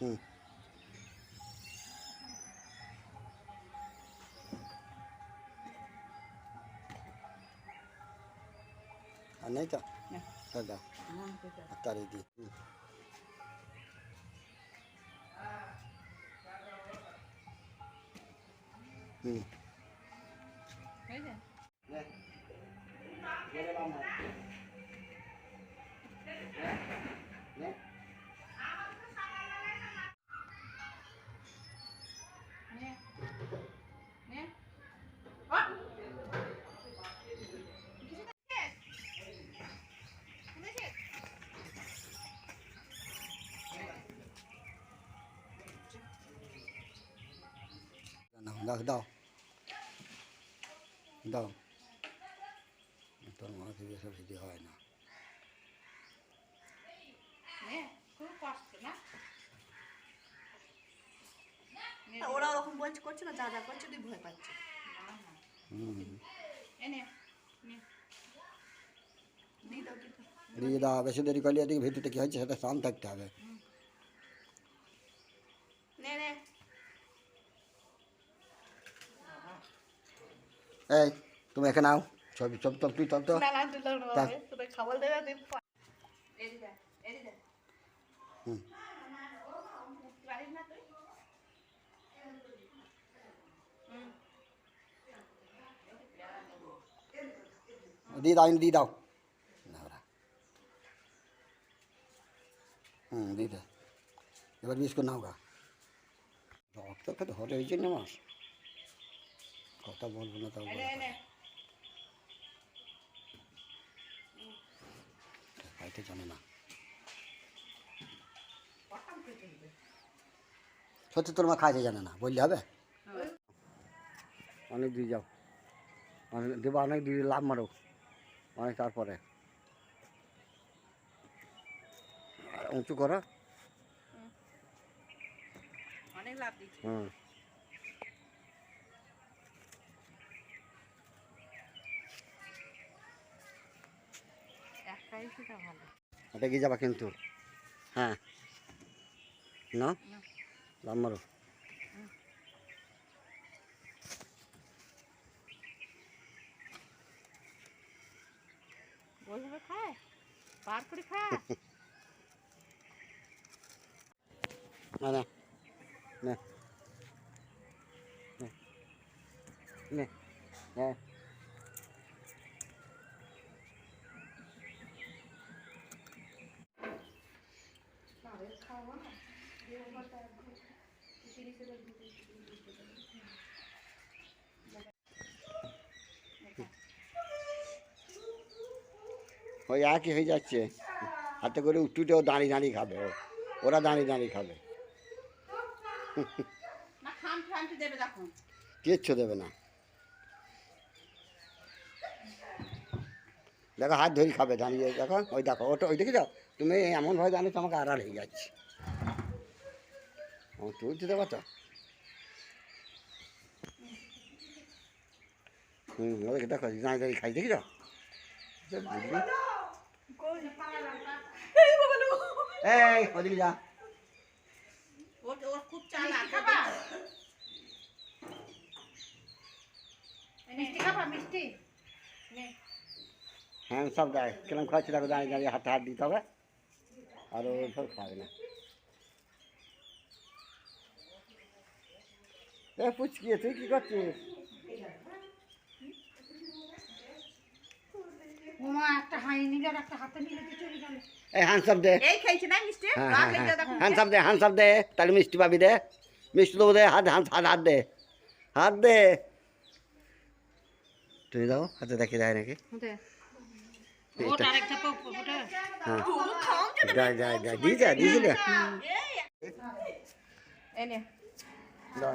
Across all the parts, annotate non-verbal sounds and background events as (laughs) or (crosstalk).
হুম আর নেই তো না। দাদা মন থেকে দাও দাও দাও তোর মনে থেকে সব ভিডিও হয় না নে খুব কষ্ট না নে ওরা ওরকম বলছে করছে না যা যা করছে তুই ভয় পাচ্ছে না না হুম এ নে নে দিয়ে দাও দিয়ে দাও। দিয়ে দাও বেশি দেরি করলে এদিকে ভিতরে কী হচ্ছে সেটা শান্ত থাকতে হবে নে নে এই তুমি এখানে আও। ছবি ছবি তো তুই চল তো। দাও দিয়ে দাও দিয়ে দাও। হুম দিয়ে দে। এবার বিস্কুট নাও গা। রক্ত খেতে হরে হয়েছে না মাস কথা বলব না তাও খাইতে জানে না। সত্যি তোর মা খাইতে জানে না বললে হবে? অনেক দিয়ে যাও। অনেক দেবো অনেক দিয়ে লাভ মারো। অনেক তারপরে। আর উঁচু করো। অনেক লাভ দিচ্ছে। হুম। গিয়ে যাবা কিন্তু? হ্যাঁ। না। লাভ মারো। ওইভাবে খায় পার করে খায় (laughs) না। না। নে। নে। ওই একই হয়ে যাচ্ছে। হাতে করে উঠুটেও দাঁড়িয়ে দাঁড়িয়ে খাবে ও। ওরা দাঁড়িয়ে দাঁড়িয়ে খাবে। কিচ্ছু দেবে না। দেখো হাত ধরে খাবে দাঁড়িয়ে দেখো ওই দেখো ওটা ওই দেখে যাও। তুমি এমনভাবে জানো আমাকে আড়াল হয়ে যাচ্ছে। ও তুই দিতে পারছ হুম ওদেরকে দেখো দাঁড়িয়ে দাঁড়িয়ে খাই দেখি যাও এই ওদিকে যা। খুব চালাক খাবা? মিষ্টি খাবা মিষ্টি? নে। হ্যাঁ সব দেয় কিরম খাচ্ছি দেখো দাঁড়িয়ে দাঁড়িয়ে হাতে হাত দিতে হবে। আর ও সব খাবে না এ পুচকি তুই কি করছিস ওমা একটা হাই নিলে আর একটা হাতে নিলে তো চলে গেল এই হ্যান্ডসাপ দে এই খাইছে না মিষ্টি হ্যাঁ রাগ হ্যাঁ লেগে হ্যাঁ দেখুন হ্যান্ডসাপ দে। হ্যান্ডসাপ দে তাহলে মিষ্টি পাবি দে। মিষ্টি দেবো দে হাত হাত হাত হাত দে। হাত দে। তুমি দাও হাতে দেখে দেয় নাকি? ওটা আরেকটা পাও হ্যাঁ। দিয়ে যা দিয়েছিল এনে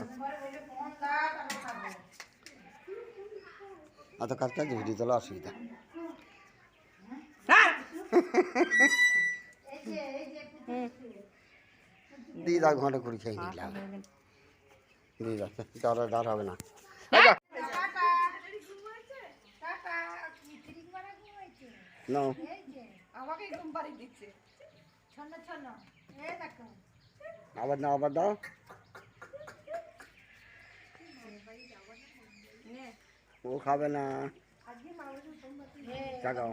অত কাজ কাজ ভিডিও তোলা অসুবিধা। দিয়ে দাও ঘণ্টা করে খেয়ে নিলাম দিয়ে দাও ডর হবে না। নাও এ দেখো। আবার দাও আবার দাও। ও খাবে না। জাগাও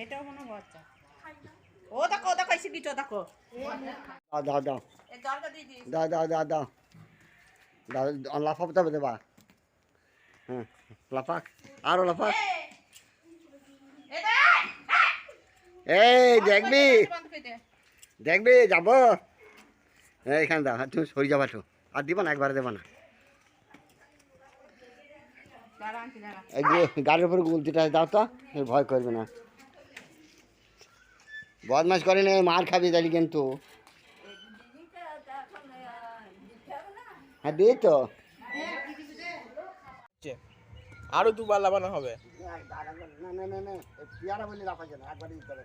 এটাও মনে বাচ্চা। ও দেখো দেখো এসে গিটো দেখো। দাও দাও দাও। এই দরজা দিয়ে দিস। দাও দাও দাও দাও। দাও লাফাতে দেবা হ্যাঁ লাফাক আরও লাফাক এই দেখবি। দেখবি যাব। এই, এখানে দাও আর তুমি সরে যাবা তো আর দিবা না একবারে দেবা না। দাঁড়া আনছি দাঁড়া। এই যে গাড়ির উপরে গুলতিটা দাও তো ভয় করবে না। বদমাস করে না মার খাবি তাহলে কিন্তু। হ্যাঁ দিই তো। আরও দুবার লাগানো হবে। না না না না পেয়ারা বলে লাফাচ্ছে না একবারে দিতে হবে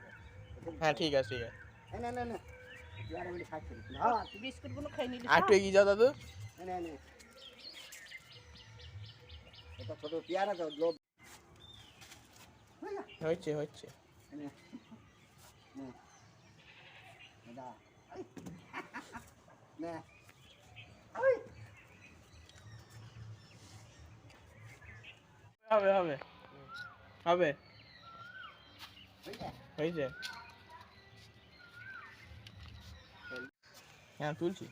হ্যাঁ ঠিক আছে ঠিক আছে। না না না। বিস্কুটগুলো খেয়ে নিলি আর এগিয়ে যাও দাদু। না না এটা ছোট পেয়ারা তো লোভ। হচ্ছে হচ্ছে Da. হবে হবে। হবে। হয়েছে হ্যাঁ তুলছি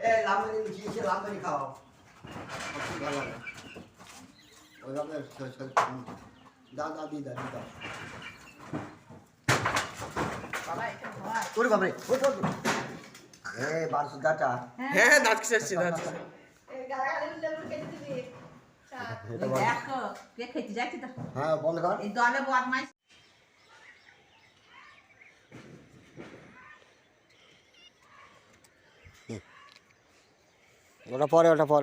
এ লাম্বানি মিশিয়েছে লাম্বানি খাও খুব ভালো লাগে ওইভাবে স- স- দাও ওরে বাবারে ওই তো এ বারশো দাটা হ্যাঁ দাঁত কিসেছি দাঁত কিসেছি। এটা দেখো কে খেতে যাচ্ছি তো হ্যাঁ বন্ধ কর এই দলে বদমাইশ। ওটা পরে ওটা পরে।